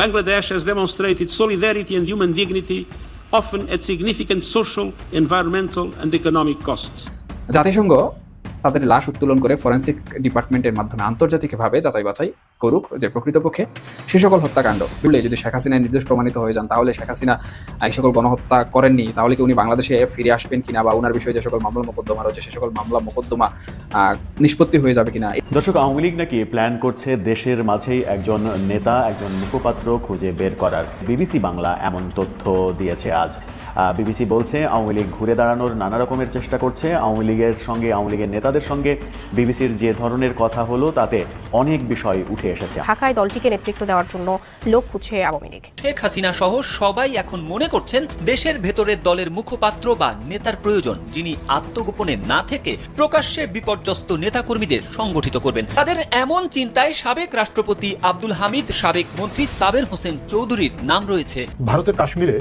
Bangladesh has demonstrated solidarity and human dignity, often at significant social, environmental, and economic costs. জাতিসংঘ তাদের লাশ উত্তোলন করে ফরেন্সিক ডিপার্টমেন্টের মাধ্যমে আন্তর্জাতিকভাবে যাচাই বাছাই করুক যে প্রকৃতপক্ষে সে সকল হত্যাকাণ্ড। বললে যদি শেখ হাসিনা নির্দোষ প্রমাণিত হয়ে যান, তাহলে শেখ হাসিনা এই সকল গণহত্যা করেননি, তাহলে কি উনি বাংলাদেশে ফিরে আসবেন কিনা বা ওনার বিষয়ে যে সকল মামলা মোকদ্দমা রয়েছে, সে সকল মামলা মোকদ্দমা নিষ্পত্তি হয়ে যাবে কিনা? দর্শক, আওয়ামী লীগ নাকি প্ল্যান করছে দেশের মাঝেই একজন নেতা, একজন মুখপাত্র খুঁজে বের করার। বিবিসি বাংলা এমন তথ্য দিয়েছে আজ। বিবিসি বলছে আওয়ামী লীগ ঘুরে দাঁড়ানোর নানা রকমের চেষ্টা করছে। আওয়ামী লীগের সঙ্গে আওয়ামী লীগের নেতাদের সঙ্গে বিবিসির যে ধরনের কথা হলো তাতে অনেক বিষয় উঠে এসেছে। ঢাকায় দলটিকে নেতৃত্ব দেওয়ার জন্য লোক খুঁজছে আওয়ামী লীগ। শেখ হাসিনা সহ সবাই এখন মনে করছেন দেশের ভেতরের দলের মুখপাত্র বা নেতার প্রয়োজন যিনি আত্মগোপনে না থেকে প্রকাশ্যে বিপর্যস্ত নেতাকর্মীদের সংগঠিত করবেন। তাদের এমন চিন্তায় সাবেক রাষ্ট্রপতি আব্দুল হামিদ সাবেক মন্ত্রী সাবের হোসেন চৌধুরীর নাম রয়েছে। ভারতের কাশ্মীরে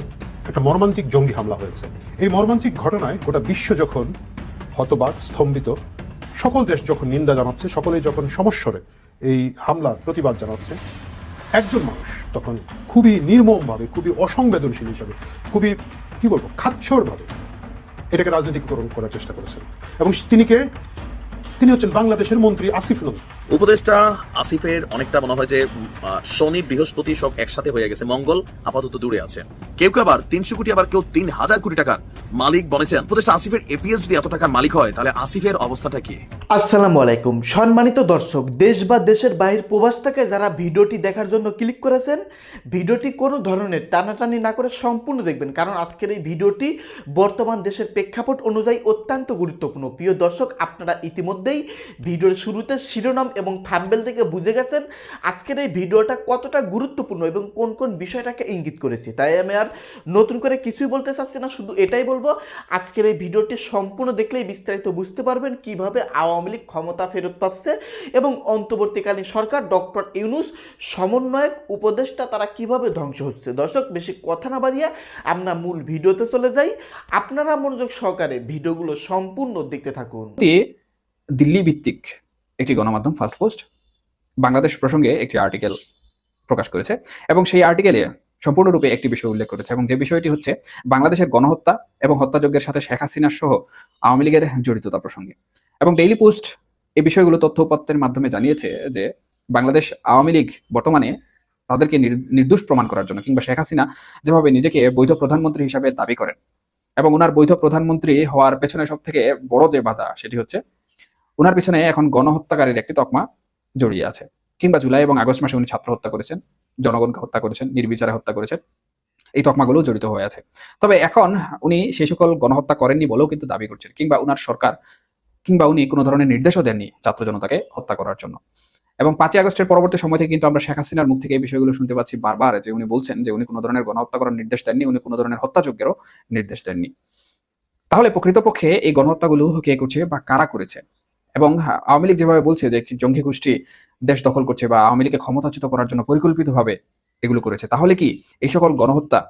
একটা মর্মান্তিক জঙ্গি হামলা হয়েছে। এই মর্মান্তিক ঘটনায় গোটা বিশ্ব যখন হতবাক, স্তম্ভিত, সকল দেশ যখন নিন্দা জানাচ্ছে, সকলেই যখন সমস্বরে এই হামলার প্রতিবাদ জানাচ্ছে, একজন মানুষ তখন খুবই নির্মমভাবে, খুবই অসংবেদনশীল হিসাবে, খুবই, কি বলব, খাচ্ছরভাবে এটাকে রাজনীতিকরণ করার চেষ্টা করেছেন। এবং তিনি কে? তিনি হচ্ছেন বাংলাদেশের মন্ত্রী আসিফ নন্দী উপদেষ্টা আসিফের অনেকটা মনে হয় যে শনি বৃহস্পতি সব একসাথে হয়ে গেছে। মঙ্গল আপাতত দূরে আছে। কেউ কেউ আবার তিনশো কোটি, আবার কেউ তিন হাজার কোটি টাকার মালিক বলেছেন। উপদেষ্টা আসিফের এপিএস যদি এত টাকার মালিক হয়, তাহলে আসিফের অবস্থাটা কি? আসসালামু আলাইকুম। সম্মানিত দর্শক, দেশ বা দেশের বাহির প্রবাস থেকে যারা ভিডিওটি দেখার জন্য ক্লিক করেছেন, ভিডিওটি কোনো ধরনের টানাটানি না করে সম্পূর্ণ দেখবেন। কারণ আজকের এই ভিডিওটি বর্তমান দেশের প্রেক্ষাপট অনুযায়ী অত্যন্ত গুরুত্বপূর্ণ। প্রিয় দর্শক, আপনারা ইতিমধ্যেই ভিডিওর শুরুতে শিরোনাম এবং থাম্বেল থেকে বুঝে গেছেন আজকের এই ভিডিওটা কতটা গুরুত্বপূর্ণ এবং কোন কোন বিষয়টাকে ইঙ্গিত করেছি। তাই আমি আর নতুন করে কিছুই বলতে চাচ্ছি না, শুধু এটাই বলব, আজকের এই ভিডিওটি সম্পূর্ণ দেখলেই বিস্তারিত বুঝতে পারবেন কীভাবে আওয়ামী লীগ ক্ষমতা ফেরত পাচ্ছে এবং অন্তর্বর্তীকালীন সরকার ডক্টর ইউনুস সমন্বয়ক, উপদেষ্টা তারা কীভাবে ধ্বংস হচ্ছে। দর্শক, বেশি কথা না বাড়িয়ে আমরা মূল ভিডিওতে চলে যাই। আপনারা মনোযোগ সহকারে ভিডিওগুলো সম্পূর্ণ দেখতে থাকুন। দিল্লি ভিত্তিক একটি গণমাধ্যম ফার্স্ট পোস্ট বাংলাদেশ প্রসঙ্গে একটি আর্টিকেল প্রকাশ করেছে এবং সেই আর্টিকেলে সম্পূর্ণরূপে একটি বিষয় উল্লেখ করেছে এবং যে বিষয়টি হচ্ছে বাংলাদেশের গণহত্যা এবং হত্যাযজ্ঞের সাথে শেখ হাসিনা সহ আওয়ামী লীগের জড়িততা প্রসঙ্গে। এবং ডেইলি পোস্ট এই বিষয়গুলো তথ্য উপাত্তের মাধ্যমে জানিয়েছে যে বাংলাদেশ আওয়ামী লীগ বর্তমানে তাদেরকে নির- নির্দোষ প্রমাণ করার জন্য কিংবা শেখ হাসিনা যেভাবে নিজেকে বৈধ প্রধানমন্ত্রী হিসাবে দাবি করেন এবং ওনার বৈধ প্রধানমন্ত্রী হওয়ার পেছনে সব থেকে বড় যে বাধা সেটি হচ্ছে ওনার পিছনে এখন গণহত্যাকারীর একটি তকমা জড়িয়ে আছে। কিংবা জুলাই এবং আগস্ট মাসে উনি ছাত্র হত্যা করেছেন, জনগণকে হত্যা করেছেন, নির্বিচারে হত্যা করেছেন, এই তকমাগুলো জড়িত হয়ে আছে। তবে এখন উনি সেই সকল গণহত্যা করেননি বলেও কিন্তু দাবি করছেন, কিংবা উনার সরকার, কিংবা উনি কোনো ধরনের নির্দেশও দেননি ছাত্র জনতাকে হত্যা করার জন্য। এবং পাঁচই আগস্টের পরবর্তী সময় থেকে কিন্তু আমরা শেখ হাসিনার মুখ থেকে এই বিষয়গুলো শুনতে পাচ্ছি বারবার, যে উনি বলছেন যে উনি কোনো ধরনের গণহত্যা করার নির্দেশ দেননি, উনি কোনো ধরনের হত্যাযজ্ঞেরও নির্দেশ দেননি। তাহলে প্রকৃতপক্ষে এই গণহত্যাগুলো কে করছে বা কারা করেছে? এবং আওয়ামী লীগ যেভাবে বলছে যে একটি জঙ্গি গোষ্ঠী দেশ দখল করছে বা আওয়ামী লীগকে ক্ষমতাচ্যুত করার জন্য পরিকল্পিতভাবে এগুলো করেছে, তাহলে কি এই সকল গণহত্যা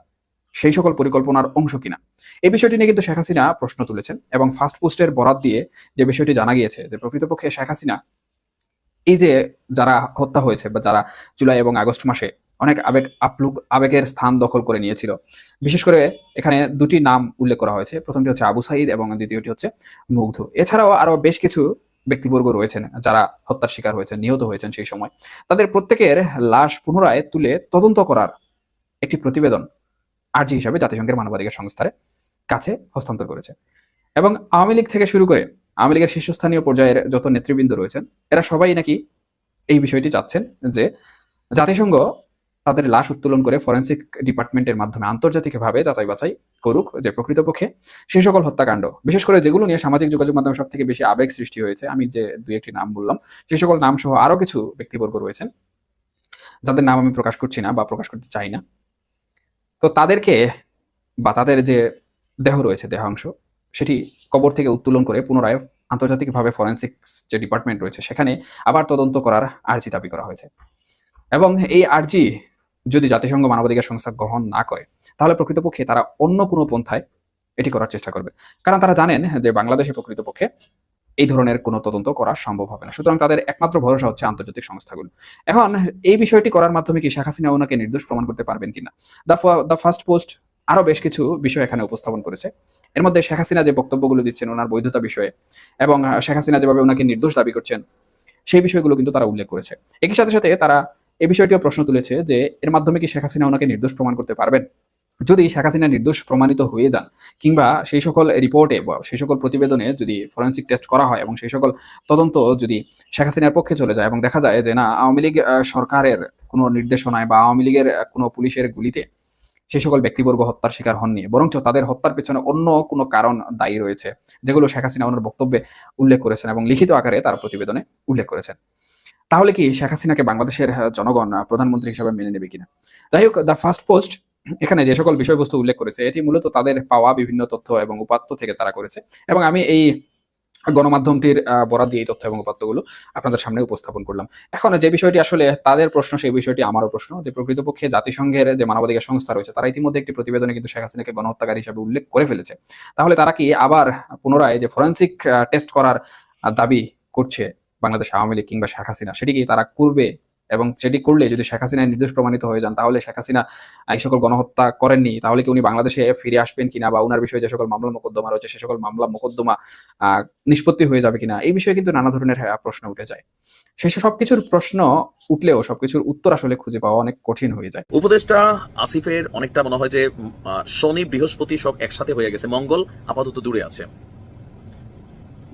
সেই সকল পরিকল্পনার অংশ কিনা? এই বিষয়টি নিয়ে কিন্তু শেখ হাসিনা প্রশ্ন তুলেছেন এবং ফার্স্ট পোস্টের বরাত দিয়ে যে বিষয়টি জানা গিয়েছে যে প্রকৃতপক্ষে শেখ হাসিনা এই যে যারা হত্যা হয়েছে বা যারা জুলাই এবং আগস্ট মাসে অনেক আবেগ আপ্লুক, আবেগের স্থান দখল করে নিয়েছিল, বিশেষ করে এখানে দুটি নাম উল্লেখ করা হয়েছে। প্রথমটি হচ্ছে আবু সাইদ এবং দ্বিতীয়টি হচ্ছে মুগ্ধ। এছাড়াও আরও বেশ কিছু ব্যক্তিবর্গ রয়েছেন, যারা হত্যার শিকার হয়েছেন, নিহত হয়েছেন সেই সময়, তাদের প্রত্যেকের লাশ পুনরায় তুলে তদন্ত করার একটি প্রতিবেদন আর্জি হিসাবে জাতিসংঘের মানবাধিকার সংস্থার কাছে হস্তান্তর করেছে। এবং আওয়ামী লীগ থেকে শুরু করে, আওয়ামী লীগের শীর্ষস্থানীয় পর্যায়ের যত নেতৃবৃন্দ রয়েছেন, এরা সবাই নাকি এই বিষয়টি চাচ্ছেন যে জাতিসংঘ তাদের লাশ উত্তোলন করে ফরেন্সিক ডিপার্টমেন্টের মাধ্যমে আন্তর্জাতিকভাবে যাচাই বাছাই করুক যে প্রকৃতপক্ষে সেই সকল হত্যাকাণ্ড, বিশেষ করে যেগুলো নিয়ে সামাজিক যোগাযোগ মাধ্যমে সব থেকে বেশি আবেগ সৃষ্টি হয়েছে, আমি যে দুই একটি নাম বললাম সেই সকল নাম সহ আরও কিছু ব্যক্তিবর্গ রয়েছেন, যাদের নাম আমি প্রকাশ করছি না বা প্রকাশ করতে চাই না। তো তাদেরকে বা তাদের যে দেহ রয়েছে, দেহাংশ, সেটি কবর থেকে উত্তোলন করে পুনরায় আন্তর্জাতিকভাবে ফরেন্সিক যে ডিপার্টমেন্ট রয়েছে, সেখানে আবার তদন্ত করার আর্জি দাবি করা হয়েছে। এবং এই আর্জি যদি জাতিসংঘ মানবাধিকার সংস্থা গ্রহণ না করে, তাহলে প্রকৃতপক্ষে তারা অন্য কোনো পন্থায় এটি করার চেষ্টা করবে। কারণ তারা জানেন যে বাংলাদেশে প্রকৃতপক্ষে এই ধরনের কোনো তদন্ত করা সম্ভব হবে না। সুতরাং তাদের একমাত্র ভরসা হচ্ছে আন্তর্জাতিক সংস্থাগুলো। এখন এই বিষয়টি করার মাধ্যমে কি শেখ হাসিনা ওনাকে নির্দোষ প্রমাণ করতে পারবেন কিনা? দ্য দ্য ফার্স্ট পোস্ট আরও বেশ কিছু বিষয় এখানে উপস্থাপন করেছে। এর মধ্যে শেখ হাসিনা যে বক্তব্যগুলো দিচ্ছেন ওনার বৈধতা বিষয়ে এবং শেখ হাসিনা যেভাবে ওনাকে নির্দোষ দাবি করছেন, সেই বিষয়গুলো কিন্তু তারা উল্লেখ করেছে। একই সাথে সাথে তারা এই বিষয়টিও প্রশ্ন তুলেছে যে, এর মাধ্যমে কি শেখ হাসিনা ওনাকে নির্দোষ প্রমাণ করতে পারবেন? যদি শেখ হাসিনা নির্দোষ প্রমাণিত হয়ে যান, কিংবা সেই সকল রিপোর্টে বা সেই সকল প্রতিবেদনে যদি ফরেন্সিক টেস্ট করা হয় এবং সেই সকল তদন্ত যদি শেখ হাসিনার পক্ষে চলে যায় এবং দেখা যায় যে, না, আওয়ামী লীগ সরকারের কোনো নির্দেশনায় বা আওয়ামী লীগের কোনো পুলিশের গুলিতে সেই সকল ব্যক্তিবর্গ হত্যার শিকার হননি, বরঞ্চ তাদের হত্যার পেছনে অন্য কোনো কারণ দায়ী রয়েছে, যেগুলো শেখ হাসিনা ওনার বক্তব্যে উল্লেখ করেছেন এবং লিখিত আকারে তার প্রতিবেদনে উল্লেখ করেছেন। তাহলে কি শেখ হাসিনাকে বাংলাদেশের জনগণ প্রধানমন্ত্রী হিসেবে মেনে নেবে কিনা? যাই হোক দ্য ফার্স্ট পোস্ট এখানে যে সকল বিষয়বস্তু উল্লেখ করেছে, এটি মূলত তাদের পাওয়া বিভিন্ন তথ্য এবং উপাত্ত থেকে তারা করেছে। এবং আমি এই গণমাধ্যমটির বরাদ দিয়ে এই তথ্য এবং উপাত্তগুলো আপনাদের সামনে উপস্থাপন করলাম। এখন যে বিষয়টি আসলে তাদের প্রশ্ন, সেই বিষয়টি আমারও প্রশ্ন। যে প্রকৃতপক্ষে জাতিসংঘের যে মানবাধিকার সংস্থা রয়েছে, তারা ইতিমধ্যে একটি প্রতিবেদনে কিন্তু শেখ হাসিনাকে গণহত্যাকারী হিসাবে উল্লেখ করে ফেলেছে। তাহলে তারা কি আবার পুনরায় যে ফরেন্সিক টেস্ট করার দাবি করছে বাংলাদেশ আওয়ামী লীগ কিংবা শেখ হাসিনা, সেটি কি তারা করবে? এবং সেটি করলে যদি শেখ হাসিনা নির্দোষ প্রমাণিত হয়ে যান, তাহলে শেখ হাসিনা এই সকল গণহত্যা করেননি। তাহলে কি উনি বাংলাদেশে ফিরে আসবেন কিনা বা উনার বিষয়ে যে সকল মামলা মোকদ্দমা রয়েছে, সে সকল মামলা মোকদ্দমা নিষ্পত্তি হয়ে যাবে কিনা? এই বিষয়ে কিন্তু নানা ধরনের প্রশ্ন উঠে যায়। শেষে সবকিছুর প্রশ্ন উঠলেও সবকিছুর উত্তর আসলে খুঁজে পাওয়া অনেক কঠিন হয়ে যায়। উপদেষ্টা আসিফের অনেকটা মনে হয় যে শনি, বৃহস্পতি সব একসাথে হয়ে গেছে। মঙ্গল আপাতত দূরে আছে।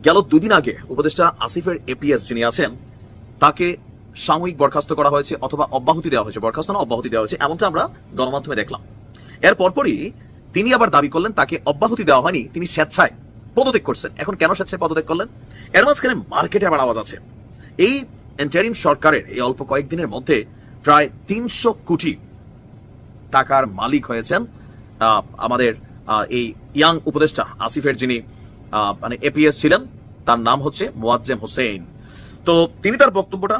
গেল দুদিন আগে উপদেষ্টা আসিফের এপিএস যিনি আছেন, তাকে সাময়িক বরখাস্ত করা হয়েছে অথবা অব্যাহতি দেওয়া হয়েছে। বরখাস্ত না, অব্যাহতি দেওয়া হয়েছে, এমনটা আমরা গণমাধ্যমে দেখলাম। এর পরপরই তিনি আবার দাবি করলেন, তাকে অব্যাহতি দেওয়া হয়নি, তিনি স্বেচ্ছায় পদত্যাগ করছেন। এখন কেন স্বেচ্ছায় পদত্যাগ করলেন? এর মাঝখানে মার্কেটে আবার আওয়াজ আছে। এই এন্টারিম সরকারের এই অল্প কয়েকদিনের মধ্যে প্রায় তিনশো কোটি টাকার মালিক হয়েছেন আমাদের এই ইয়াং উপদেষ্টা আসিফের যিনি মানে এপিএস ছিলেন, তার নাম হচ্ছে মোয়াজ্জেম হোসেন। তো তিনি তার বক্তব্যটা,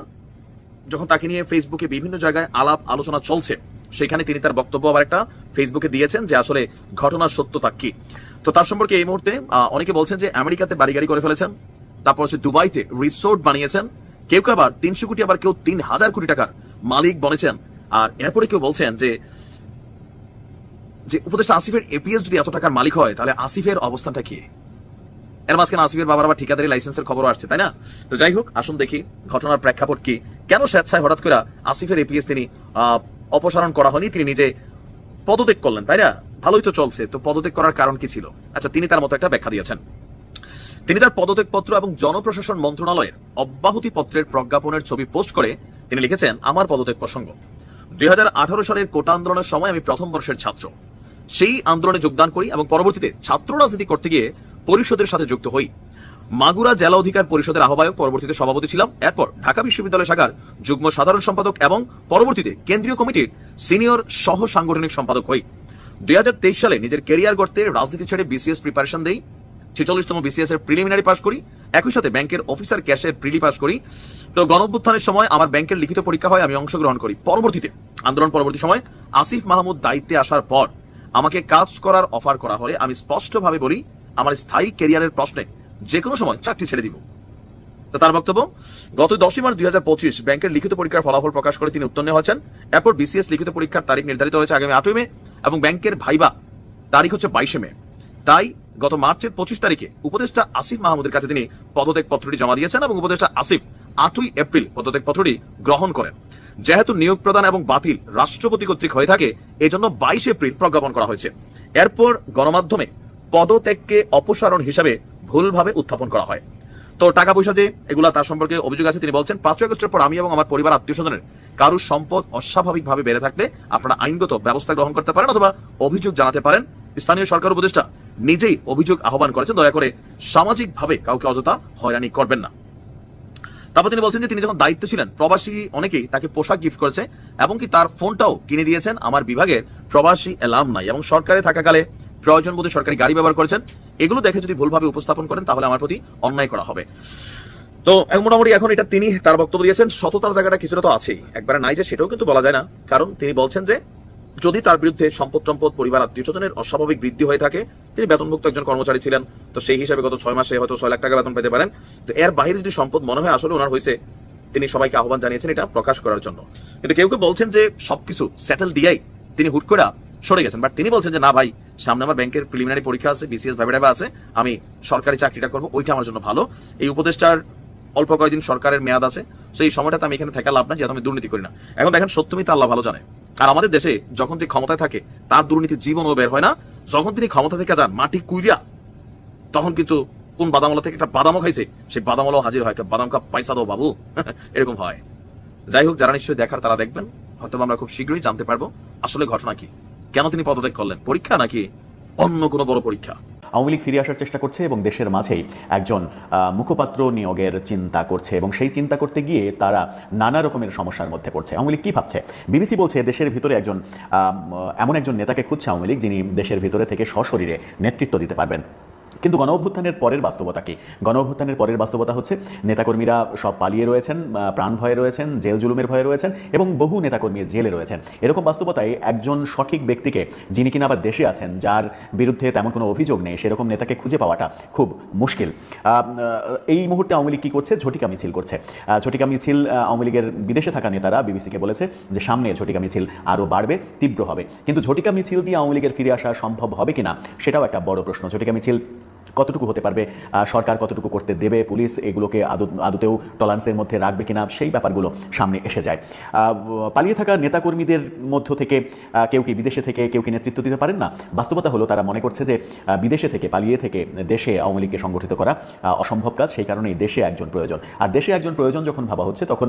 যখন তাকে নিয়ে ফেসবুকে বিভিন্ন জায়গায় আলাপ আলোচনা চলছে, সেখানে তিনি তার বক্তব্য আবার একটা ফেসবুকে দিয়েছেন যে আসলে ঘটনার সত্যতা কি। তো তার সম্পর্কে এই মুহূর্তে অনেকে বলছেন যে আমেরিকাতে বাড়ি গাড়ি করে ফেলেছেন, তারপর হচ্ছে দুবাইতে রিসোর্ট বানিয়েছেন, কেউ কেউ আবার তিনশো কোটি, আবার কেউ তিন হাজার কোটি টাকার মালিক বনেছেন। আর এরপরে কেউ বলছেন যে যে উপদেষ্টা আসিফের এপিএস যদি এত টাকার মালিক হয়, তাহলে আসিফের অবস্থানটা কি? এর মাঝখানে আসিফের বাবার আবার ঠিকাদারি লাইসেন্সের খবরও আসছে, তাই না? তো যাই হোক, আসুন দেখি ঘটনার প্রেক্ষাপট কি। কেন স্বেচ্ছায় হঠাৎ করে আসিফের এপিএস তিনি অপসারণ করা হয়নি? তিনি নিজে পদত্যাগ করলেন, তাই না? ভালোই তো চলছে, তো পদত্যাগ করার কারণ কি ছিল? আচ্ছা তিনি তার মতো একটা ব্যাখ্যা দিয়েছেন। তিনি তার পদত্যাগপত্র এবং জনপ্রশাসন মন্ত্রণালয়ের অব্যাহতি পত্রের প্রজ্ঞাপনের ছবি পোস্ট করে তিনি লিখেছেন, আমার পদত্যাগ প্রসঙ্গ। দুই হাজার আঠারো সালের কোটা আন্দোলনের সময় আমি প্রথম বর্ষের ছাত্র। সেই আন্দোলনে যোগদান করি এবং পরবর্তীতে ছাত্র রাজনীতি করতে গিয়ে পরিষদের সাথে যুক্ত হই। মাগুরা জেলা অধিকার পরিষদের আহ্বায়ক পরবর্তীতে সভাপতি ছিলাম। এরপর ঢাকা বিশ্ববিদ্যালয় শাখার যুগ্ম সাধারণ সম্পাদক এবং পরবর্তীতে কেন্দ্রীয় কমিটির সিনিয়র সহ সাংগঠনিক সম্পাদক হই। দুই হাজার তেইশ সালে নিজের কেরিয়ার গড়তে রাজনীতি ছেড়ে বিসিএস প্রিপারেশন দেই। ছেচল্লিশতম বিসিএস এর প্রিলিমিনারি পাস করি। একই সাথে ব্যাংকের অফিসার ক্যাশের প্রিলি পাস করি। তো গণঅভ্যুত্থানের সময় আমার ব্যাংকের লিখিত পরীক্ষা হয়, আমি অংশগ্রহণ করি। পরবর্তীতে, আন্দোলন পরবর্তী সময়, আসিফ মাহমুদ দায়িত্বে আসার পর আমাকে কাজ করার অফার করা হলে আমি স্পষ্টভাবে বলি আমার স্থায়ী ক্যারিয়ারের প্রশ্নে যে কোনো সময় চাকরি ছেড়ে দিব। তার বক্তব্য, গত দশই মার্চ দুই ব্যাংকের লিখিত পরীক্ষার ফলাফল প্রকাশ করে তিনি উত্তীর্ণ হয়েছেন। এরপর বিসিএস লিখিত পরীক্ষার তারিখ নির্ধারিত হয়েছে আগামী আটই মে এবং ব্যাংকের ভাইবা তারিখ হচ্ছে বাইশে মে। তাই গত মার্চের পঁচিশ তারিখে উপদেষ্টা আসিফ মাহমুদের কাছে তিনি পদত্যাগ পত্রটি জমা দিয়েছেন এবং উপদেষ্টা আসিফ আটই এপ্রিল পদত্যাগ পত্রটি গ্রহণ করেন। যেহেতু নিয়োগ প্রদান এবং বাতিল রাষ্ট্রপতি কর্তৃক হয়ে থাকে, এজন্য বাইশ এপ্রিল প্রজ্ঞাপন করা হয়েছে। এরপর গণমাধ্যমে পদত্যাগকে অপসারণ হিসাবে ভুলভাবে উত্থাপন করা হয়। তো টাকা পয়সা যে, এগুলা তার সম্পর্কে অভিযোগ আছে, তিনি বলছেন, পাঁচই আগস্টের পর আমি এবং আমার পরিবার আত্মীয় স্বজনের কারুর সম্পদ অস্বাভাবিকভাবে বেড়ে থাকলে আপনারা আইনগত ব্যবস্থা গ্রহণ করতে পারেন অথবা অভিযোগ জানাতে পারেন। স্থানীয় সরকার উপদেষ্টা নিজেই অভিযোগ আহ্বান করেছেন, দয়া করে সামাজিকভাবে কাউকে অযথা হয়রানি করবেন না। তারপর তিনি বলছেন যে, তিনি যখন দায়িত্ব ছিলেন, প্রবাসী অনেকেই তাকে পোশাক গিফট করেছে এবং কি তার ফোনটাও কিনে দিয়েছেন। আমার বিভাগের প্রবাসী এলাম নাই এবং সরকারে থাকাকালে প্রয়োজন বোধে সরকারি গাড়ি ব্যবহার করেছেন। এগুলো দেখে যদি ভুলভাবে উপস্থাপন করেন, তাহলে আমার প্রতি অন্যায় করা হবে। তো মোটামুটি এখন এটা তিনি তার বক্তব্য দিয়েছেন। সততার জায়গাটা কিছুটা তো আছেই। একবারে নাই যে সেটাও কিন্তু বলা যায় না। কারণ তিনি বলছেন যে, যদি তার বিরুদ্ধে সম্পদ সম্পদ, পরিবার, আত্মীয় স্বজনের অস্বাভাবিক বৃদ্ধি হয়ে থাকে, তিনি বেতনভুক্ত একজন কর্মচারী ছিলেন, তো সেই হিসাবে গত ছয় মাসে হয়তো ছয় লাখ টাকা বেতন পেতে পারেন। তো এর বাইরে যদি সম্পদ মনে হয়, আসলে ওনার হয়েছে, তিনি সবাইকে আহ্বান জানিয়েছেন এটা প্রকাশ করার জন্য। কিন্তু কেউ কেউ বলছেন যে, সবকিছু সেটেল দিয়াই তিনি হুট করে সরে গেছেন। বাট তিনি বলছেন যে, না ভাই, সামনে আমার ব্যাংকের প্রিলিমিনারি পরীক্ষা আছে বিসিএস ভাইবা আছে, আমি সরকারি চাকরিটা করব, ওইটা আমার জন্য ভালো। এই উপদেষ্টার অল্প কয়েকদিন সরকারের মেয়াদ আছে সেই সময়টাতে আমি এখানে থাকা লাভ না যেহেতু আমি দুর্নীতি করি না। এখন দেখেন সত্যমিতা আল্লাহ ভালো জানে। আর আমাদের দেশে যখন যে ক্ষমতায় থাকে, তার দুর্নীতি জীবনও বের হয় না। যখন তিনি ক্ষমতা থেকে যান, মাটি কুইরিয়া, তখন কিন্তু কোন বাদামলা থেকে একটা বাদামও খাইছে, সেই বাদামলাও হাজির হয়। বাদাম কাপ পয়সা দাও বাবু, এরকম হয়। যাই হোক, যারা নিশ্চয়ই দেখার তারা দেখবেন। হয়তো আমরা খুব শীঘ্রই জানতে পারব, আসলে ঘটনা কি। কেন তিনি পদত্যাগ করলেন? পরীক্ষা নাকি অন্য কোনো বড় পরীক্ষা? আওয়ামী লীগ ফিরে আসার চেষ্টা করছে এবং দেশের মাঝেই একজন মুখপাত্র নিয়োগের চিন্তা করছে এবং সেই চিন্তা করতে গিয়ে তারা নানা রকমের সমস্যার মধ্যে পড়ছে। আওয়ামী লীগ কী ভাবছে? বিবিসি বলছে, দেশের ভিতরে একজন এমন একজন নেতাকে খুঁজছে আওয়ামী লীগ যিনি দেশের ভিতরে থেকে সশরীরে নেতৃত্ব দিতে পারবেন। কিন্তু গণ অভ্যুত্থানের পরের বাস্তবতা কি? গণ অভ্যুত্থানের পরের বাস্তবতা হচ্ছে নেতাকর্মীরা সব পালিয়ে রয়েছেন প্রাণ ভয়ে রয়েছেন, জেল জুলুমের ভয়ে রয়েছেন এবং বহু নেতাকর্মী জেলে রয়েছেন। এরকম বাস্তবতায় একজন সঠিক ব্যক্তিকে যিনি কিনা আবার দেশে আছেন, যার বিরুদ্ধে তেমন কোনো অভিযোগ নেই, সেরকম নেতাকে খুঁজে পাওয়াটা খুব মুশকিল। এই মুহূর্তে আওয়ামী লীগ কী করছে? ঝটিকা মিছিল করছে। ঝটিকা মিছিল আওয়ামী লীগের বিদেশে থাকা নেতারা বিবিসিকে বলেছে যে সামনে ঝটিকা মিছিল আরও বাড়বে, তীব্র হবে। কিন্তু ঝটিকা মিছিল দিয়ে আওয়ামী লীগের ফিরে আসা সম্ভব হবে কিনা? সেটাও একটা বড় প্রশ্ন। ঝটিকা মিছিল কতটুকু হতে পারবে সরকার কতটুকু করতে দেবে, পুলিশ এগুলোকে আদৌ, আদতেও টলান্সের মধ্যে রাখবে কিনা, সেই ব্যাপারগুলো সামনে এসে যায়। পালিয়ে থাকা নেতাকর্মীদের মধ্য থেকে কেউ কি বিদেশে থেকে, কেউ কি নেতৃত্ব দিতে পারেন না? বাস্তবতা হলো, তারা মনে করছে যে বিদেশে থেকে, পালিয়ে থেকে দেশে আওয়ামী লীগকে সংগঠিত করা অসম্ভব কাজ, সেই কারণেই দেশে একজন প্রয়োজন। আর দেশে একজন প্রয়োজন যখন ভাবা হচ্ছে, তখন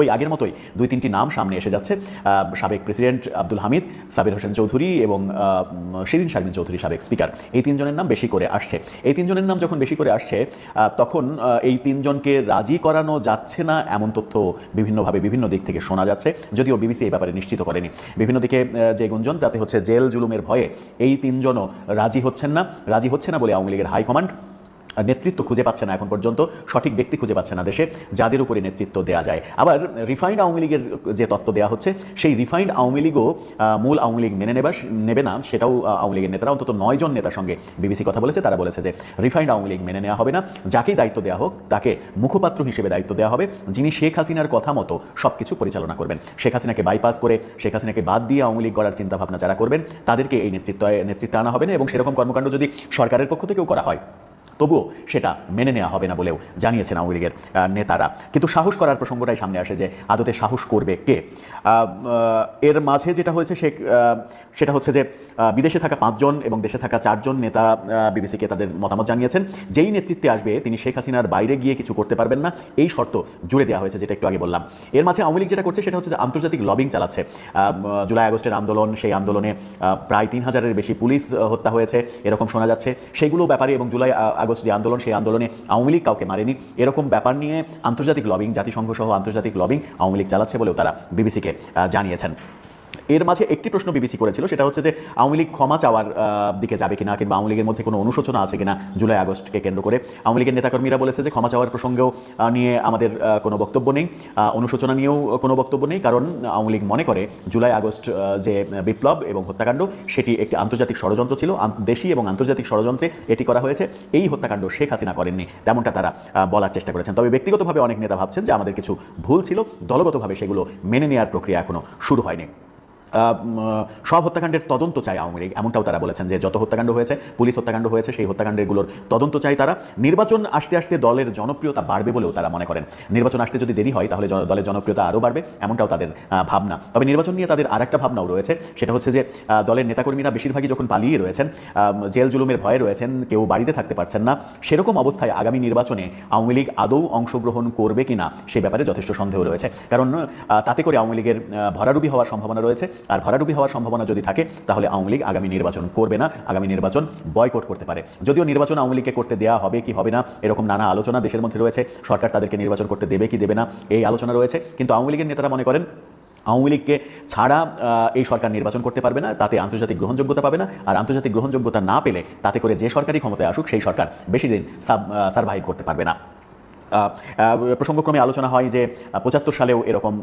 ওই আগের মতোই দুই তিনটি নাম সামনে এসে যাচ্ছে। সাবেক প্রেসিডেন্ট আব্দুল হামিদ, সাবির হোসেন চৌধুরী এবং শিরিন শারমিন চৌধুরী সাবেক স্পিকার। এই তিনজনের নাম বেশি করে আসছে। এই তিনজনের নাম যখন বেশি করে আসছে তখন এই তিনজনকে রাজি করানো যাচ্ছে না এমন তথ্য বিভিন্নভাবে বিভিন্ন দিক থেকে শোনা যাচ্ছে। যদিও বিবিসি এই ব্যাপারে নিশ্চিত করেনি। বিভিন্ন দিকে যে গুঞ্জন, তাতে হচ্ছে জেল জুলুমের ভয়ে এই তিনজনও রাজি হচ্ছেন না। রাজি হচ্ছে না বলে আওয়ামী লীগের হাইকমান্ড। নেতৃত্ব খুঁজে পাচ্ছে না এখন পর্যন্ত, সঠিক ব্যক্তি খুঁজে পাচ্ছে না দেশে, যাদের উপরে নেতৃত্ব দেওয়া যায়। আবার রিফাইন্ড আওয়ামী লীগের যে তত্ত্ব দেওয়া হচ্ছে, সেই রিফাইন্ড আওয়ামী লীগও মূল আওয়ামী লীগ মেনে নেবা নেবে না, সেটাও আওয়ামী লীগের নেতারা, অন্তত নয়জন নেতার সঙ্গে বিবিসি কথা বলেছে, তারা বলেছে যে রিফাইন্ড আওয়ামী লীগ মেনে নেওয়া হবে না, যাকেই দায়িত্ব দেওয়া হোক, তাকে মুখপাত্র হিসেবে দায়িত্ব দেওয়া হবে, যিনি শেখ হাসিনার কথা মতো সব কিছু পরিচালনা করবেন। শেখ হাসিনাকে বাইপাস করে, শেখ হাসিনাকে বাদ দিয়ে আওয়ামী লীগ করার চিন্তাভাবনা যারা করবেন, তাদেরকে এই নেতৃত্ব, নেতৃত্বে আনা হবে না, এবং সেরকম কর্মকাণ্ড যদি সরকারের পক্ষ থেকেও করা হয় তবুও সেটা মেনে নেওয়া হবে না বলেও জানিয়েছেন আওয়ামী লীগের নেতারা। কিন্তু সাহস করার প্রসঙ্গটাই সামনে আসে যে আদতে সাহস করবে কে? এর মাঝে যেটা হয়েছে সে সেটা হচ্ছে যে বিদেশে থাকা পাঁচজন এবং দেশে থাকা চারজন নেতা বিবিসিকে তাদের মতামত জানিয়েছেন। যেই নেতৃত্বে আসবে তিনি শেখ হাসিনার বাইরে গিয়ে কিছু করতে পারবেন না। এই শর্ত জুড়ে দেওয়া হয়েছে যেটা একটু আগে বললাম। এর মাঝে আওয়ামী লীগ যেটা করছে সেটা হচ্ছে যে আন্তর্জাতিক লবিং চালাচ্ছে। জুলাই আগস্টের আন্দোলন, সেই আন্দোলনে প্রায় তিন হাজারের বেশি পুলিশ হত্যা হয়েছে, এরকম শোনা যাচ্ছে। সেইগুলো ব্যাপারে এবং জুলাই আগস্ট যে আন্দোলন, সেই আন্দোলনে আওয়ামী লীগ কাউকে মারেনি। এরকম ব্যাপার নিয়ে আন্তর্জাতিক লবিং জাতিসংঘ সহ আন্তর্জাতিক লবিং আওয়ামী লীগ চালাচ্ছে বলেও তারা বিবিসিকে জানিয়েছেন। এর মাঝে একটি প্রশ্ন বিবেচি করেছিল, সেটা হচ্ছে যে আওয়ামী লীগ ক্ষমা চাওয়ার দিকে যাবে কিনা কিংবা আওয়ামী লীগের মধ্যে কোনো অনুশোচনা আছে কিনা জুলাই আগস্টকে কেন্দ্র করে। আওয়ামী লীগের নেতাকর্মীরা বলেছে যে ক্ষমা চাওয়ার প্রসঙ্গেও নিয়ে আমাদের কোনো বক্তব্য নেই। অনুশোচনা নিয়েও কোনো বক্তব্য নেই, কারণ আওয়ামী লীগ মনে করে জুলাই আগস্ট যে বিপ্লব এবং হত্যাকাণ্ড, সেটি একটি আন্তর্জাতিক ষড়যন্ত্র ছিল দেশি এবং আন্তর্জাতিক ষড়যন্ত্রে এটি করা হয়েছে। এই হত্যাকাণ্ড শেখ হাসিনা করেননি, তেমনটা তারা বলার চেষ্টা করেছেন। তবে ব্যক্তিগতভাবে অনেক নেতা ভাবছেন যে আমাদের কিছু ভুল ছিল, দলগতভাবে সেগুলো মেনে নেওয়ার প্রক্রিয়া এখনও শুরু হয়নি। সব হত্যাকাণ্ডের তদন্ত চায় আওয়ামী লীগ এমনটাও তারা বলেছেন যে যত হত্যাকাণ্ড হয়েছে পুলিশ হত্যাকাণ্ড হয়েছে সেই হত্যাকাণ্ডেরগুলোর তদন্ত চাই তারা। নির্বাচন আসতে আসতে দলের জনপ্রিয়তা বাড়বে বলেও তারা মনে করেন। নির্বাচন আসতে যদি দেরি হয় তাহলে দলের জনপ্রিয়তা আরও বাড়বে এমনটাও তাদের ভাবনা। তবে নির্বাচন নিয়ে তাদের আরেকটা ভাবনাও রয়েছে সেটা হচ্ছে যে দলের নেতাকর্মীরা বেশিরভাগই যখন পালিয়ে রয়েছেন জেল জুলুমের ভয়ে রয়েছেন কেউ বাড়িতে থাকতে পারছেন না সেরকম অবস্থায় আগামী নির্বাচনে আওয়ামী লীগ আদৌ অংশগ্রহণ করবে কিনা সে ব্যাপারে যথেষ্ট সন্দেহ রয়েছে। কারণ তাতে করে আওয়ামী লীগের আহ, ভরাডুবি হওয়ার সম্ভাবনা রয়েছে আর ভরাডুবি হওয়ার সম্ভাবনা যদি থাকে, তাহলে আওয়ামী লীগ আগামী নির্বাচন করবে না, আগামী নির্বাচন বয়কট করতে পারে। যদিও নির্বাচন আওয়ামী লীগকে করতে দেওয়া হবে কি হবে না, এরকম নানা আলোচনা দেশের মধ্যে রয়েছে। সরকার তাদেরকে নির্বাচন করতে দেবে কি দেবে না, এই আলোচনা রয়েছে। কিন্তু আওয়ামী লীগের নেতারা মনে করেন, আওয়ামী লীগকে ছাড়া এই সরকার নির্বাচন করতে পারবে না, তাতে আন্তর্জাতিক গ্রহণযোগ্যতা পাবে না। আর আন্তর্জাতিক গ্রহণযোগ্যতা না পেলে, তাতে করে যে সরকারি ক্ষমতায় আসুক, সেই সরকার বেশি দিন সার্ভাইভ করতে পারবে না। প্রসঙ্গক্রমে আলোচনা হয় যে পঁচাত্তর সালেও এরকম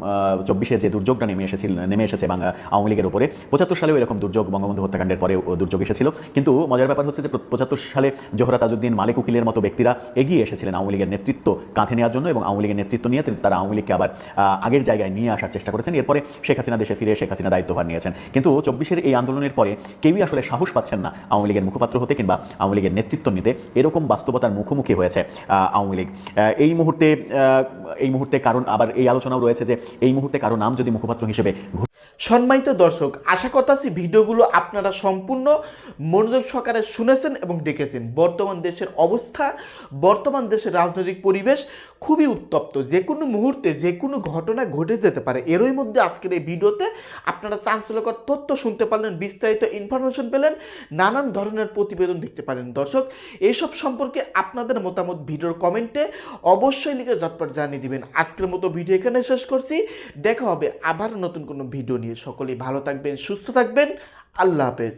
চব্বিশে যে দুর্যোগটা নেমে এসেছিল, নেমে এসেছে বাংলা আওয়ামী লীগের উপরে, পঁচাত্তর সালেও এরকম দুর্যোগ, বঙ্গবন্ধু হত্যাকাণ্ডের পরে দুর্যোগ এসেছিল। কিন্তু মজার ব্যাপার হচ্ছে যে পঁচাত্তর সালে জোহরা তাজউদ্দিন মালিক উকিলের মতো ব্যক্তিরা এগিয়ে এসেছিলেন আওয়ামী লীগের নেতৃত্ব কাঁধে নেওয়ার জন্য এবং আওয়ামী লীগের নেতৃত্ব নিয়ে তারা আওয়ামী লীগকে আবার আগের জায়গায় নিয়ে আসার চেষ্টা করেছেন। এরপরে শেখ হাসিনা দেশে ফিরে শেখ হাসিনা দায়িত্বভার নিয়েছেন। কিন্তু চব্বিশের এই আন্দোলনের পরে কেউই আসলে সাহস পাচ্ছেন না আওয়ামী লীগের মুখপাত্র হতে কিংবা আওয়ামী লীগের নেতৃত্ব নিতে। এরকম বাস্তবতার মুখোমুখি হয়েছে আওয়ামী লীগ। এই মুহূর্তে এই মুহূর্তে কারণ আবার এই আলোচনাও রয়েছে যে এই মুহূর্তে কারও নাম যদি মুখপাত্র হিসেবে সম্মানিত দর্শক, আশা করতেছি ভিডিওগুলো আপনারা সম্পূর্ণ মনোযোগ সহকারে শুনেছেন এবং দেখেছেন। বর্তমান দেশের অবস্থা, বর্তমান দেশের রাজনৈতিক পরিবেশ খুবই উত্তপ্ত। যে কোনো মুহূর্তে, যে কোনো ঘটনা ঘটে যেতে পারে। এরই মধ্যে আজকের এই ভিডিওতে আপনারা চাঞ্চল্যকর তথ্য শুনতে পারলেন, বিস্তারিত ইনফরমেশন পেলেন, নানান ধরনের প্রতিবেদন দেখতে পারেন দর্শক এইসব সম্পর্কে আপনাদের মতামত ভিডিওর কমেন্টে অবশ্যই লিখে ঝটপট জানিয়ে দিবেন। আজকের মতো ভিডিও এখানে শেষ করছি। দেখা হবে আবার নতুন কোনো ভিডিও নিয়ে। সকলেই ভালো থাকবেন, সুস্থ থাকবেন। আল্লাহ হাফেজ।